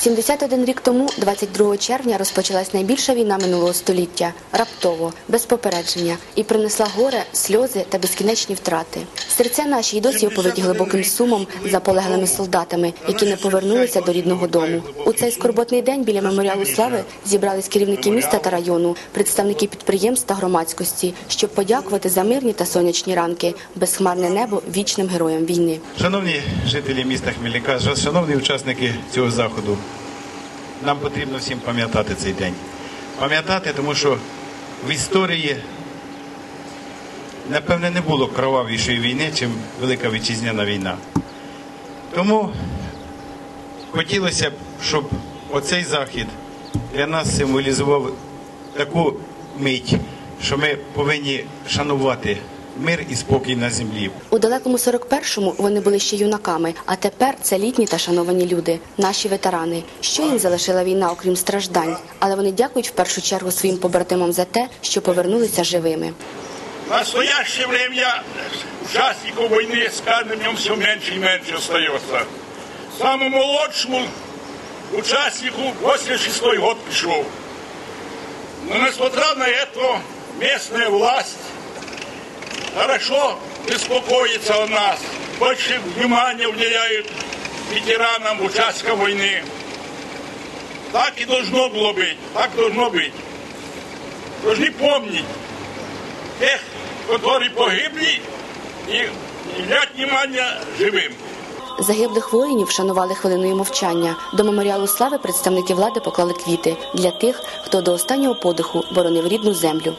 71 рік тому, 22 червня, розпочалась найбільша війна минулого століття раптово, без попередження, і принесла горе, сльози та безкінечні втрати. Серця наші й досі оповиті глибоким сумом за полеглими солдатами, які не повернулися до рідного дому. У цей скорботний день біля меморіалу слави зібрались керівники міста та району, представники підприємств та громадськості, щоб подякувати за мирні та сонячні ранки, безхмарне небо вічним героям війни. Шановні жителі міста Хмельника, шановні учасники цього заходу, нам потрібно всім пам'ятати цей день. Пам'ятати, тому що в історії, напевне, не було кровавішої війни, чим Велика Вітчизняна війна. Тому хотілося б, щоб оцей захід для нас символізував таку мить, що ми повинні шанувати мир і спокій на землі. У далекому 41-му вони були ще юнаками, а тепер це літні та шановані люди, наші ветерани. Що їм залишила війна, окрім страждань? Але вони дякують в першу чергу своїм побратимам за те, що повернулися живими. В настоящее время участников войны с каждым днем все меньше и меньше остается. Самому молодшему участнику 86 год пришел. Но несмотря на это, местная власть хорошо беспокоится о нас. Больше внимания уделяют ветеранам участка войны. Так и должно было быть. Так должно быть. Должны помнить тех, которые погибли, и уделять внимание живым. Загиблих воїнів вшанували хвилиною мовчання. До меморіалу слави представники влади поклали квіти для тих, хто до останнього подиху боронив рідну землю.